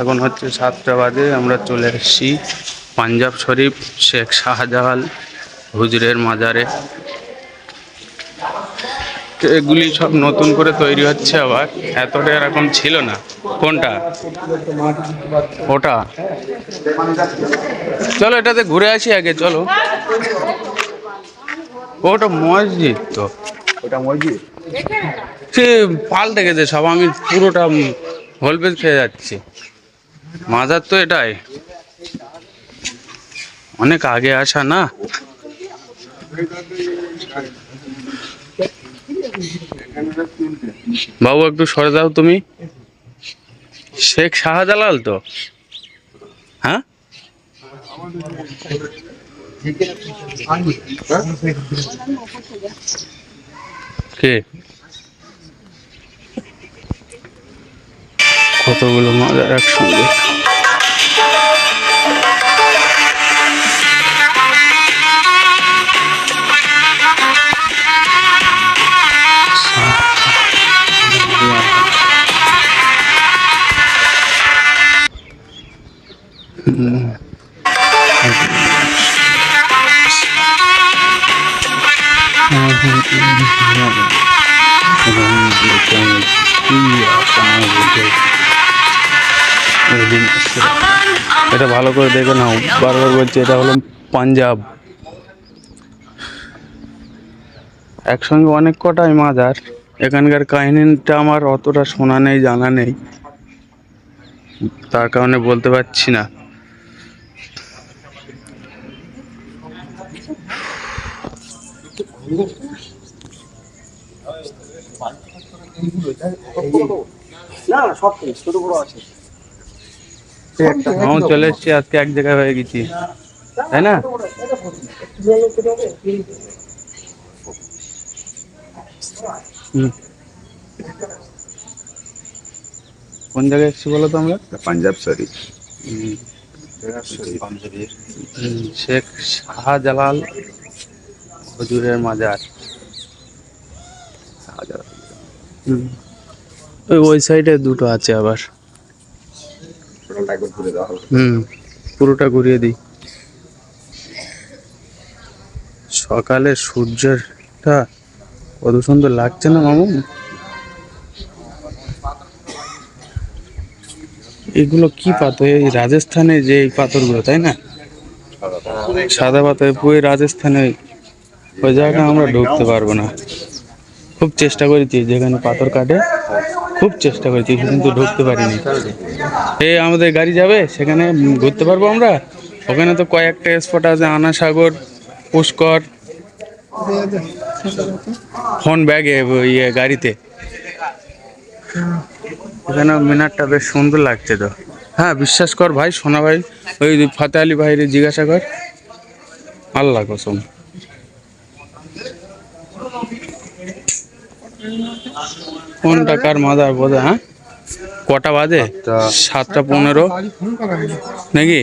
এখন হচ্ছে সাতটা বাজে আমরা চলে এসেছি পাঞ্জাব শরীফ শেখ শাহজাহাল হুজুরের মাজারে। এগুলি সব নতুন করে তৈরি হচ্ছে আবার। এতটা এরকম ছিল না। কোনটা? ওটা। চলো এটাতে ঘুরে আসি আগে চলো। ওটা মসজিদ তো। ওটা মসজিদ? সে পাল্টে গেছে সব আমি পুরোটা হোলপেজ খেয়ে যাচ্ছি। মাজার তো এটাই। অনেক আগে আসা না? বাবু একটু সরে দাও তুমি। শেখ শাহজালাল তো? হ্যাঁ? কে? কতগুলো মাজার একসঙ্গে। এটা ভালো করে দেখে নাও বারবার বলছি, এটা হলো পাঞ্জাব। একসঙ্গে অনেক কটাই মাজার, এখানকার কাহিনীটা আমার অতটা শোনা নেই, জানা নেই। তার কারণে বলতে পারছি না। না সব ছোট বড় আছে। আমি চলে এসেছি আজকে এক জায়গায় হয়ে গেছি। তাই না? হুম। কোন জায়গায় এসেছি বলো তো আমরা? পাঞ্জাব শরীফ। শেখ শাহজালাল হুজুরের মাজার। হুম। ওই ওই সাইডে দুটো আছে আবার। ঘুরে দেওয়া হবে। হুম, পুরোটা ঘুরিয়ে দিই। সকালে সূর্যটা কত সুন্দর লাগছে না মামু? এগুলো কি পাথর? এই রাজস্থানে যে এই পাথরগুলো, তাই না? সাদা পাথর, পুরো রাজস্থানে ওই জায়গাটা আমরা ঢুকতে পারব না। খুব চেষ্টা করেছি যেখানে পাথর কাটে। খুব চেষ্টা করেছি, কিন্তু ঢুকতে পারিনি। এ আমাদের গাড়ি যাবে, সেখানে ঘুরতে পারব আমরা। ওখানে তো কয়েকটা স্পট আছে, আনাসাগর, পুষ্কর ফোন ব্যাগে ইয়ে গাড়িতে। এখানে মিনারটা বেশ সুন্দর লাগছে তো। হ্যাঁ বিশ্বাস কর ভাই, সোনা ভাই, ওই ফাতে আলী ভাইরে জিজ্ঞাসা কর। আল্লাহ কসম। কোনটা কার মাদার বোধ হ্যাঁ? কটা বাজে? সাতটা। পনেরো। নাকি?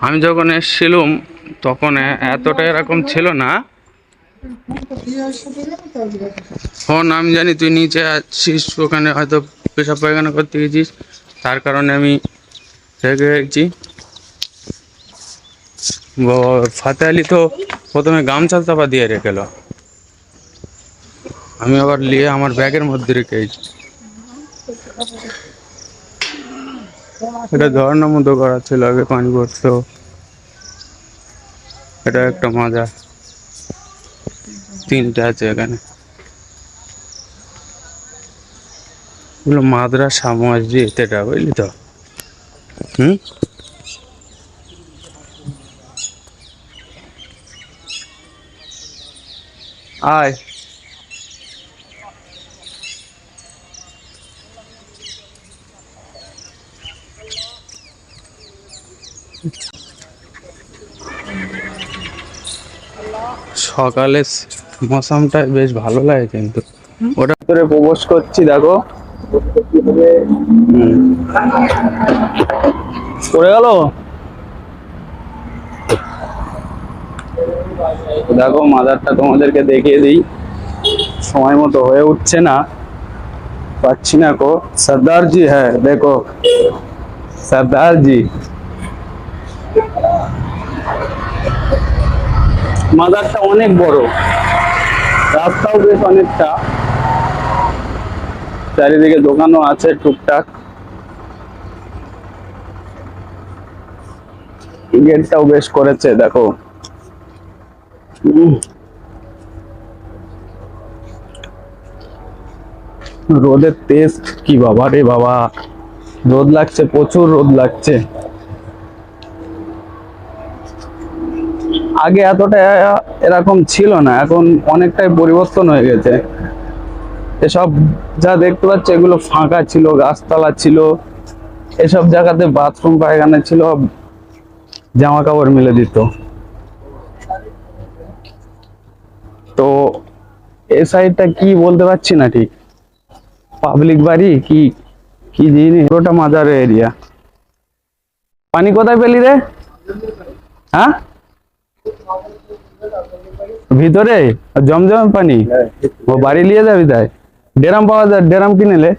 আমি যখন এসেছিলাম তখন এতটা এরকম ছিল না। ফোন আমি জানি তুই নিচে আছিস ওখানে হয়তো পেশাব পায়খানা করতে গেছিস। তার কারণে আমি রেখে গেছি ব- ফাতে আলী তো প্রথমে গামছা চাপা দিয়ে রেখেলো। আমি আবার নিয়ে আমার ব্যাগের মধ্যে রেখেছি এটা ঝর্ণার মতো করা ছিল, আগে পানি পড়তো। এটা একটা মজা। তিনটে আছে এখানে। এগুলো মাদ্রাসা মসজিদ, এটা বুঝলি তো? হুম আয়। সকালে মৌসামটা বেশ ভালো লাগে কিন্তু। ওটা করে প্রবেশ করছি দেখো। পড়ে গেল? দেখো মাজারটা তোমাদেরকে দেখিয়ে দিই। সময় মতো হয়ে উঠছে না। পাচ্ছি না কো। সর্দার হ্যাঁ দেখো। সর্দার জি। মাজারটা অনেক বড়। রাস্তাও বেশ অনেকটা। চারিদিকে দোকানও আছে টুকটাক। গেটটাও বেশ করেছে, দেখো। রোদের তেজ কি বাবা রে বাবা। রোদ লাগছে, প্রচুর রোদ লাগছে। আগে এতটা এরকম ছিল না, এখন অনেকটাই পরিবর্তন হয়ে গেছে। এসব যা দেখতে পাচ্ছ, এগুলো ফাঁকা ছিল, গাছতলা ছিল। এসব জায়গাতে বাথরুম পায়খানা ছিল জামা কাপড় মিলে দিত। তো এই সাইডটা কি বলতে পারছি না ঠিক? পাবলিক বাড়ি কি কি জিনিস? ওটা মাজার এরিয়া পানি কোথায় পেলি রে? হ্যাঁ? ভিতরে? জমজম পানি? ও বাড়ি নিয়ে যাবি তাই? ডেরাম পাওয়া যায়, ডেরাম কিনেলে।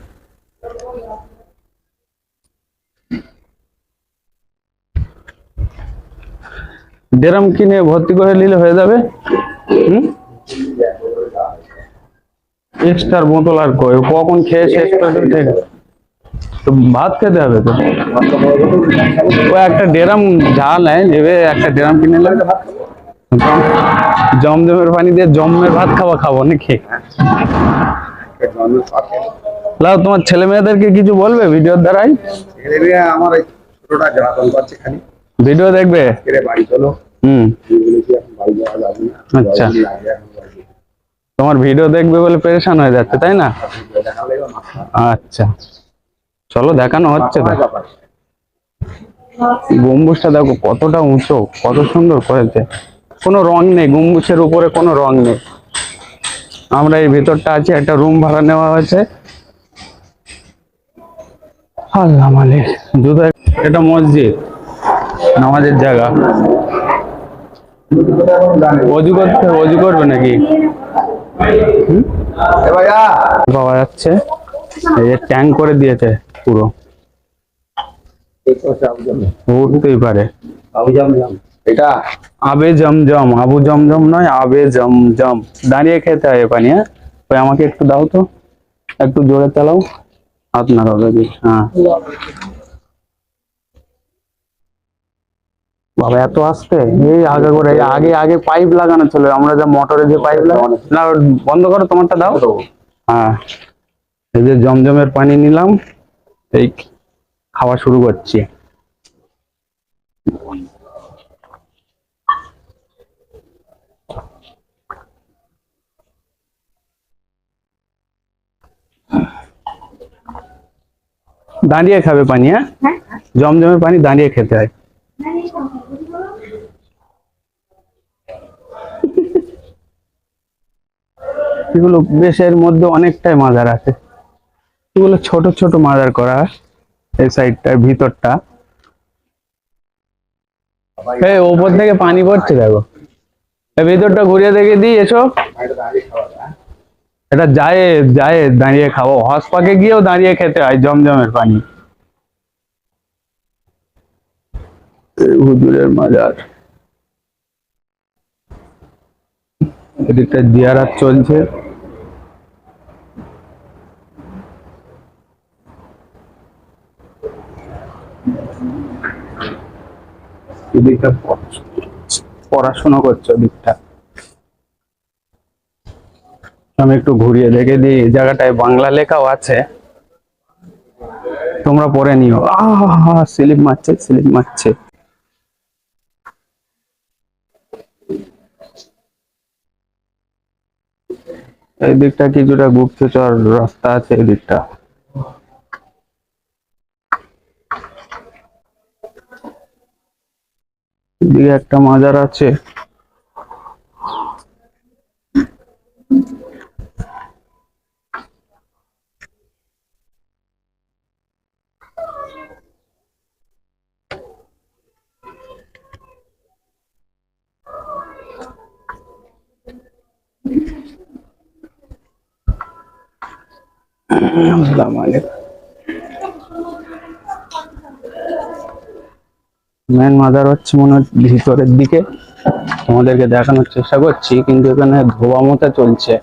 ডেরাম কিনে ভর্তি করে নিলে হয়ে যাবে, হুম? এক্সট্রার বোতল আর কই, কখন খেয়ে শেষ করে ঠিক তো ভাত খেতে হবে তো? ও একটা ডেরাম ঝাল নেয়, নেবে, একটা ডেরাম কিনে জমজমের পানি দিয়ে জমের ভাত খাওয়া খাব নাকি? লাও তোমার ছেলে মেয়েদেরকে কিছু বলবে ভিডিওর দ্বারাই? এখানে আমার ছোটটা জ্বালাতন করছে খালি। ভিডিও দেখবে? এরে বাড়ি চলো। হুম। বাড়ি যাওয়া যাবে আচ্ছা। তোমার ভিডিও দেখবে বলে পেরেশান হয়ে যাচ্ছে তাই না? মাথা আচ্ছা। চলো দেখানো হচ্ছে গম্বুজটা দেখো কতটা উঁচু কত সুন্দর করেছে। কোনো রং নেই গম্বুজের উপরে কোনো রং নেই। আমরা এই ভিতরটা আছে একটা রুম ভাড়া নেওয়া হয়েছে। আল্লাহ মালিক। জুতো এটা মসজিদ নামাজের জায়গা। অজু করতে অজু করবে নাকি? পাওয়া যাচ্ছে। এই যে ট্যাঙ্ক করে দিয়েছে পুরো। উঠতেই পারে। এটা আবে জমজম, আবু জমজম নয়, আবে জমজম। দাঁড়িয়ে খেতে হয় পানি হ্যাঁ আমাকে একটু দাও তো। একটু জোরে চালাও। হাত দেখি হ্যাঁ। বাবা, এত আসতে? এই আগে করে আগে আগে পাইপ লাগানো ছিল। আমরা যা মোটরে যে পাইপ লাগানো না, বন্ধ করো, তোমারটা দাও। হ্যাঁ। এই যে জমজমের পানি নিলাম। এই খাওয়া শুরু করছি। দাঁড়িয়ে খাবে পানি হ্যাঁ? জমজমের পানি দাঁড়িয়ে খেতে হয়। এগুলো বেশ এর মধ্যে অনেকটাই মাজার আছে। এগুলো ছোট ছোট মাজার করা এই সাইডটার ভিতরটা। এই ওপর থেকে পানি পড়ছে দেখো। ভিতরটা ঘুরিয়ে দেখে দিই এসো। এটা যায় যায় দাঁড়িয়ে খাব। হস পাকে গিয়েও দাঁড়িয়ে খেতে হয়, জমজমের পানি। হুজুরের মাজার। এদিকটা জিয়ারাত চলছে। এদিকটা পড়াশোনা করছে ওদিকটা। আমি একটু ঘুরিয়ে দেখে দিই, এই জায়গাটায় বাংলা লেখাও আছে। তোমরা পরে নিও। আহ, স্লিপ মারছে স্লিপ মারছে। এই দিকটা কিছুটা গুপ্তচর রাস্তা আছে, এই দিকটা। একটা মাজার আছে। মেন মাদার হচ্ছে মনে হচ্ছে ভিতরের দিকে। তোমাদেরকে দেখানোর চেষ্টা করছি, কিন্তু এখানে ধোয়া মতো চলছে।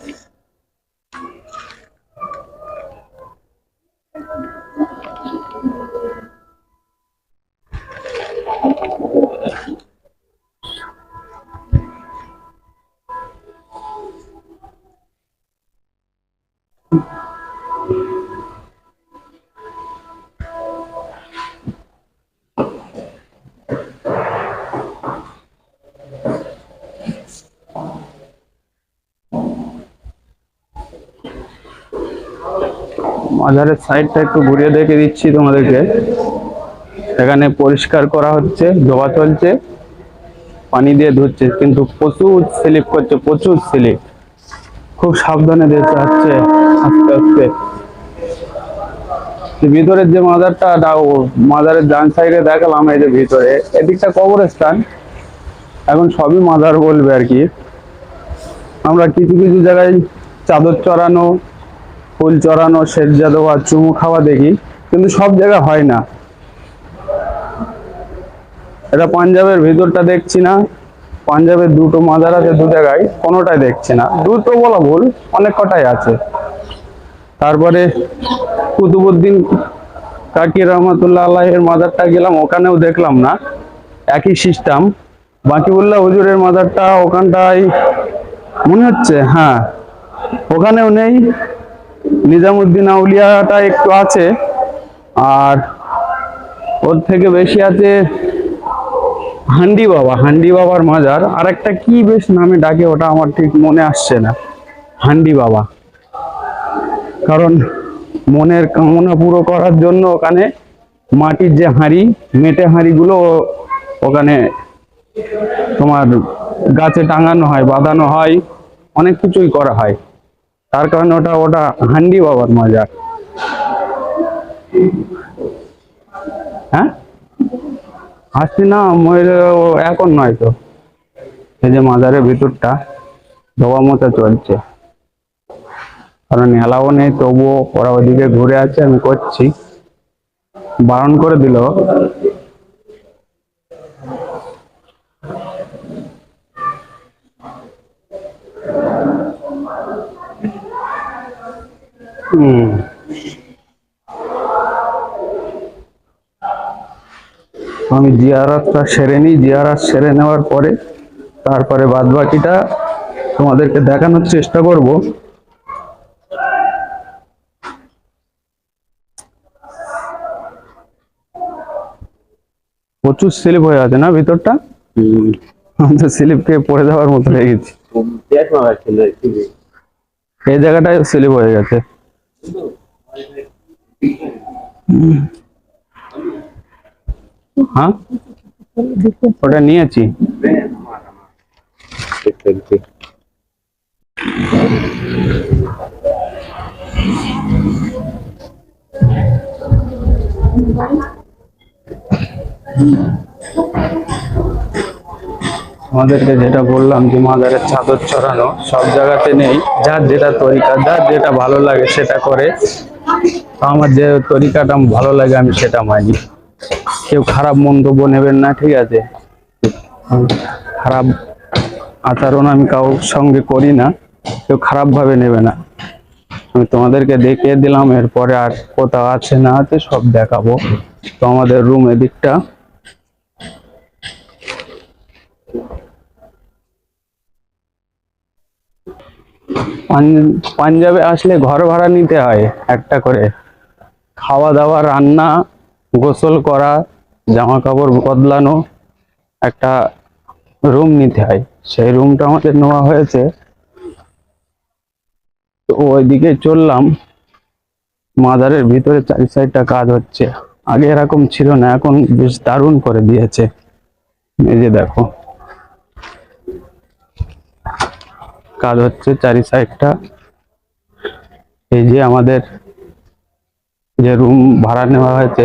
মাজারের সাইডটা একটু ঘুরিয়ে দেখে দিচ্ছি তোমাদেরকে। এখানে পরিষ্কার করা হচ্ছে, ধোয়া চলছে, পানি দিয়ে ধুচ্ছে, কিন্তু প্রচুর স্লিপ করছে, প্রচুর স্লিপ। খুব সাবধানে দেখতে হচ্ছে আস্তে আস্তে। ভিতরের যে মাজারটা মাজারের ডান সাইডে দেখালাম, এই যে ভিতরে। এদিকটা কবরস্থান। এখন সবই মাজার বলবে আর কি। আমরা কিছু কিছু জায়গায় চাদর চড়ানো ফুল চড়ানো সেজ্জা দেওয়া, চুমু খাওয়া দেখি, কিন্তু সব জায়গায় হয় না। এটা পাঞ্জাবের ভিতরটা দেখছি না, পাঞ্জাবের দুটো মাজার আছে দু জায়গায়, কোনোটাই দেখছি না। দুটো বলা ভুল, অনেক কটাই আছে। তারপরে কুতুবুদ্দিন কাকি রহমতুল্লাহ আল্লাহের মাজারটা গেলাম, ওখানেও দেখলাম না। একই সিস্টেম বাকিবুল্লাহ হুজুরের মাজারটা ওখানটায়, মনে হচ্ছে হ্যাঁ ওখানেও নেই। নিজামুদ্দিন আউলিয়াটা একটু আছে, আর ওর থেকে বেশি আছে হান্ডি বাবা। হান্ডি বাবার মাজার। আর একটা কি বেশ নামে ডাকে ওটা আমার ঠিক মনে আসছে না। হান্ডি বাবা। কারণ মনের কামনা পুরো করার জন্য ওখানে মাটির যে হাঁড়ি, মেটে হাঁড়িগুলো ওখানে তোমার গাছে টাঙানো হয়, বাঁধানো হয়, অনেক কিছুই করা হয়। তার কারণে ওটা ওটা হান্ডি বাবার মাজার হ্যাঁ? আসছি না এখন নয় তো। এই যে মাজারের ভিতরটা, ধোয়া মতো চলছে। কারণ এলাও নেই, তবুও ওরা ওইদিকে ঘুরে আছে, আমি করছি। বারণ করে দিল। হুম। আমি জিয়ারাতটা সেরে নিই। জিয়ারাত সেরে নেওয়ার পরে তারপরে বাদ বাকিটা তোমাদেরকে দেখানোর চেষ্টা করব। প্রচুর স্লিপ হয়ে আছে না ভিতরটা? আমি তো স্লিপ খেয়ে পড়ে যাওয়ার মতো হয়ে গেছি? এই জায়গাটায় স্লিপ হয়ে গেছে। হ্যাঁ ওটা নিয়েছি দেখতে দেখতে আমাদেরকে যেটা বললাম যে মাদারের চাদর চড়ানো, সব জায়গাতে নেই। যার যেটা তরিকা, যার যেটা ভালো লাগে সেটা করে। আমার যে তরিকাটা ভালো লাগে, আমি সেটা মানি। কেউ খারাপ মন্তব্য নেবেন না, ঠিক আছে? খারাপ আচরণ আমি কারোর সঙ্গে করি না, কেউ খারাপ ভাবে নেবে না। আমি তোমাদেরকে দেখিয়ে দিলাম, এরপরে আর কোথাও আছে না আছে সব দেখাবো। তো আমাদের রুম এদিকটা। পাঞ্জাবে আসলে ঘর ভাড়া নিতে হয় একটা করে। খাওয়া দাওয়া রান্না, গোসল করা জামা কাপড় বদলানো, একটা রুম নিতে হয়। সেই রুমটা আমাদের নেওয়া হয়েছে। তো ওইদিকে চললাম। মাদারের ভিতরে চারি সাইডটা কাজ হচ্ছে। আগে এরকম ছিল না, এখন বেশ দারুণ করে দিয়েছে। এই যে দেখো। কাজ হচ্ছে চারি সাইডটা। এই যে আমাদের যে রুম ভাড়া নেওয়া হয়েছে,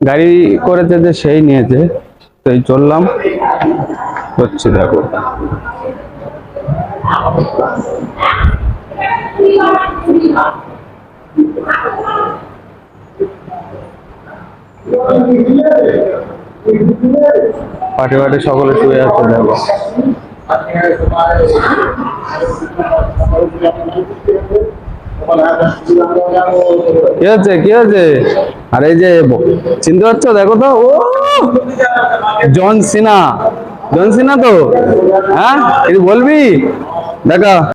গাড়ি করেছে যে সেই নিয়েছে তো এই চললাম। হচ্ছে দেখো। পাটে পাটে সকলে শুয়ে আছে দেখো। কি হচ্ছে কি হচ্ছে? আর এই যে, চিনতে পারছ? দেখো তো, ও! জন সিনা জন সিনা তো? হ্যাঁ? কিছু বলবি? দেখা।